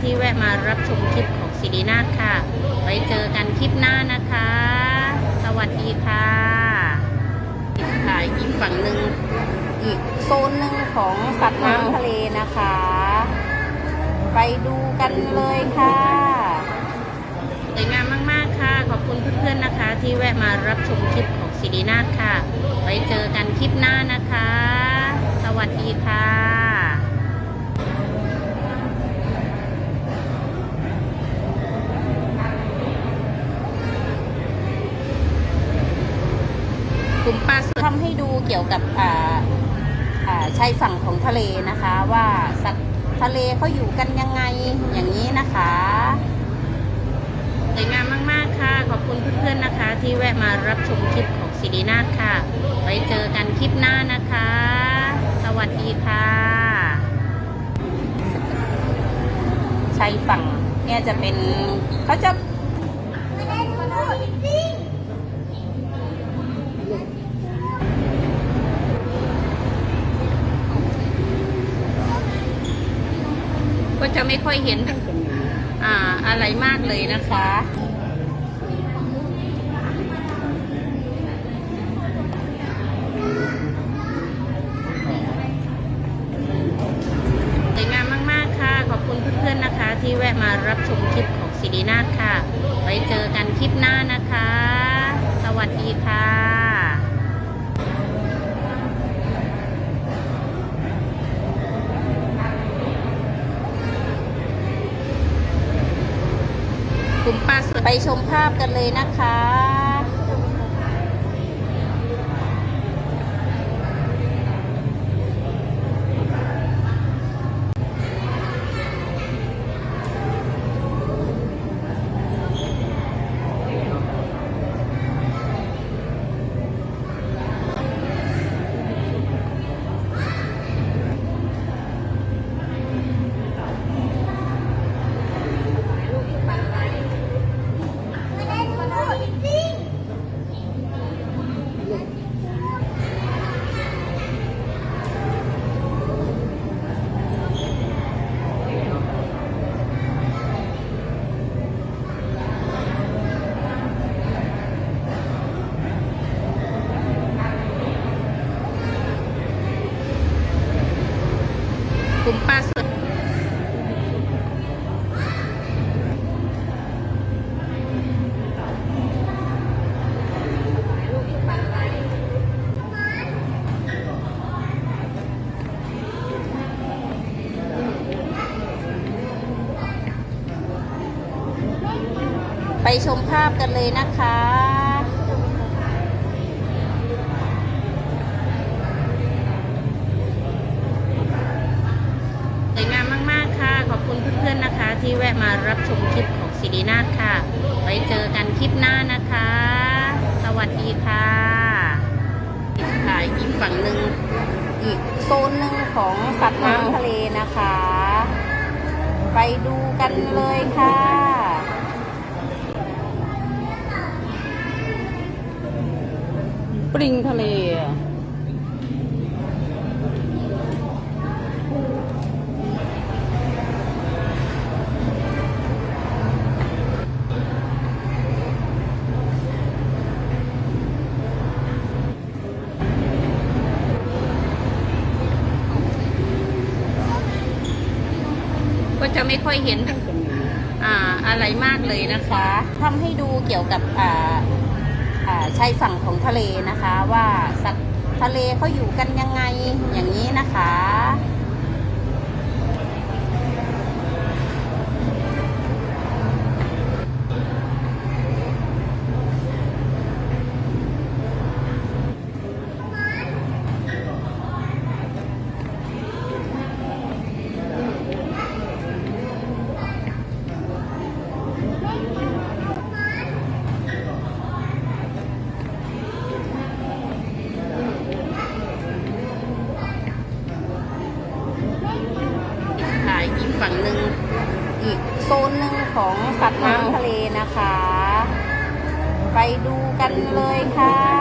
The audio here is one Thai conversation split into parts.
ที่แวะมารับชมคลิปของซีดีนาฏค่ะ ไว้เจอกันคลิปหน้านะคะ สวัสดีค่ะค่ะอีกฝั่งหนึ่งอีกโซนหนึ่งของสัตว์น้ำทะเลนะคะ ไปดูกันเลยค่ะสวยงามมาก ๆ ค่ะ ขอบคุณเพื่อน ๆ นะคะ ที่แวะมารับชมคลิปของซีดีนาฏค่ะ ไว้เจอกันคลิปหน้านะคะ สวัสดีค่ะ กลุ่มปลาทำให้ดูเกี่ยวกับอ่าอ่าชายฝั่งของทะเลนะคะ ว่าสัตว์ทะเลเขาอยู่กันยังไงอย่างนี้นะคะสวยงามมาก ๆ ค่ะ ขอบคุณเพื่อน ๆ นะคะ ที่แวะมารับชมคลิปของซีดีนาฏค่ะ ไว้เจอกันคลิปหน้านะคะ สวัสดีค่ะชายฝั่งเนี่ยจะเป็นเขาจะ ก็ จะไม่ค่อยเห็นอ่าอะไรมากเลยนะคะ สวยงามมาก ๆ ค่ะ ขอบคุณเพื่อน ๆ นะคะ ที่แวะมารับชมคลิปของซีดีนาฏค่ะ ไว้เจอกันคลิปหน้านะคะ สวัสดีค่ะ ไปชมภาพกันเลยนะคะ กลุ่มปลาสุดไปชมภาพกันเลยนะคะ สวยงามมาก ๆ ค่ะ ขอบคุณเพื่อนๆนะคะ ที่แวะมารับชมคลิปของซีดีนาฏค่ะ ไว้เจอกันคลิปหน้านะคะ สวัสดีค่ะค่ะอีกฝั่งหนึ่งอีกโซนหนึ่งของสัตว์น้ำทะเลนะคะ ไปดูกันเลยค่ะปริงทะเล จะไม่ค่อยเห็นอ่าอะไรมากเลยนะคะทำให้ดูเกี่ยวกับอ่าอ่าชายฝั่งของทะเลนะคะ ว่าสัตว์ทะเลเขาอยู่กันยังไงอย่างนี้นะคะค่ะอีกฝั่งหนึ่งอีกโซนหนึ่ง ของสัตว์น้ำทะเลนะคะ ไปดูกันเลยค่ะ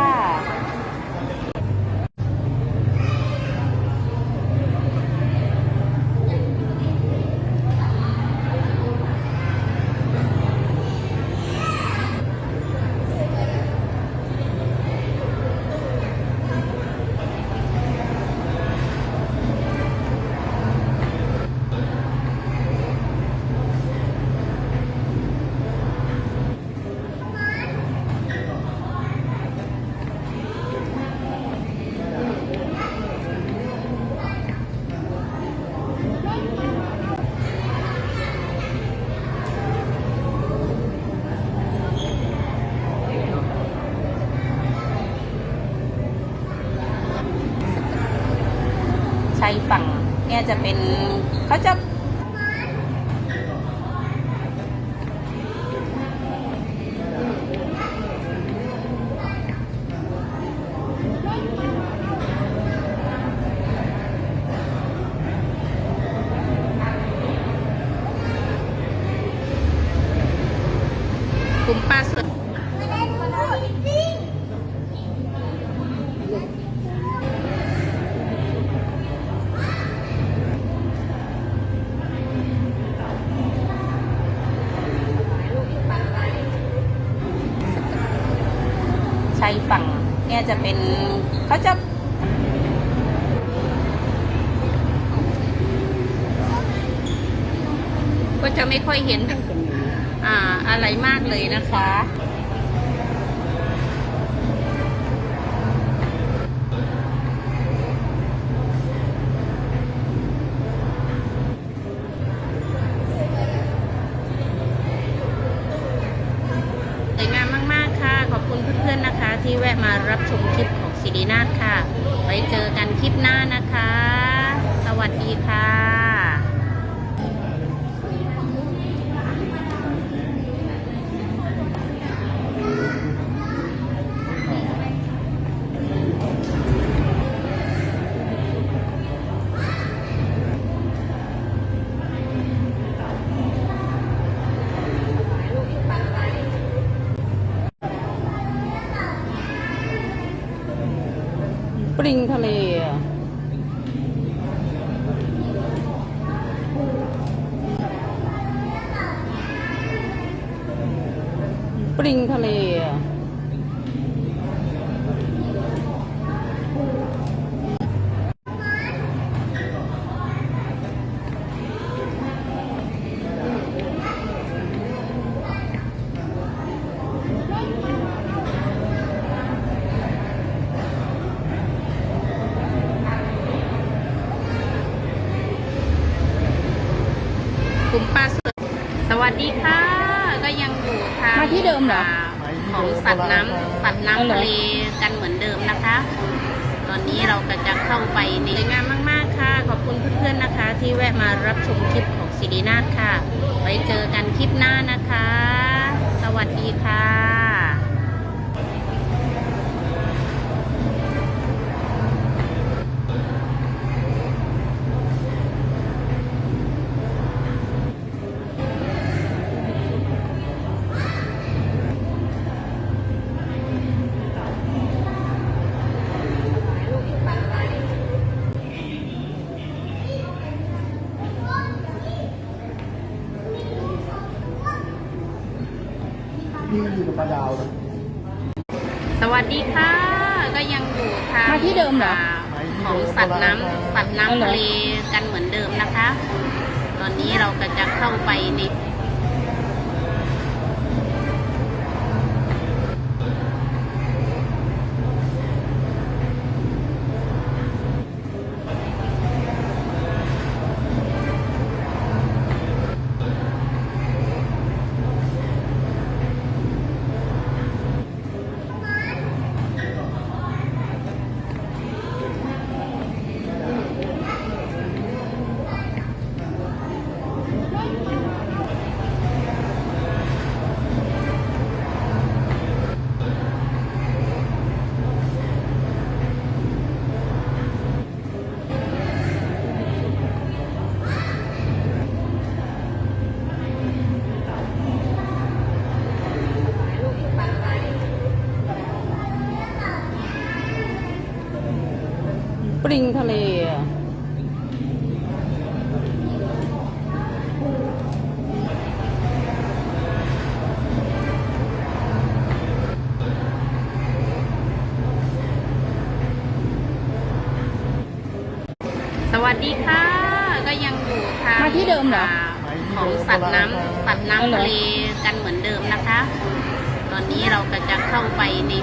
ฝั่งเนี่ยจะเป็นเขาจะ กลุ่มป้าสดชายฝั่ง เนี่ยจะเป็นเขาจะก็จะไม่ค่อยเห็น อ่าอะไรมากเลยนะคะ ที่แวะมารับชมคลิปของซีดีนาฏค่ะ ไว้เจอกันคลิปหน้านะคะ สวัสดีค่ะ ปริงทะเลอะปริงทะเลอะ กลุ่มป้าสดสวัสดีค่ะ ก็ยังอยู่ทาง มเดิมเหรอ ของสัตว์น้ำสัตว์น้ำทะเลกันเหมือนเดิมนะคะ ตอนนี้เราก็จะเข้าไปในสวยงากมาก ๆ ค่ะ ขอบคุณเพื่อน ๆ นะคะ ที่แวะมารับชมคลิปของซิดีนาถค่ะ ไว้เจอกันคลิปหน้านะคะ สวัสดีค่ะ กับปลาดาวนะสวัสดีค่ะ ก็ยังอยู่ทางมาที่เดิมเหรอ ของสัตว์น้ำสัตว์อ๋อเหรอน้ำทะเลกันเหมือนเดิมนะคะ ตอนนี้เราก็จะเข้าไปใน ริงทะเลอะสวัสดีค่ะ ก็ยังอยู่ทางมาที่เดิมเหรอ ของสัตว์น้ำสัตว์อ๋อเหรอน้ำทะเลกันเหมือนเดิมนะคะ ตอนนี้เราก็จะเข้าไปใน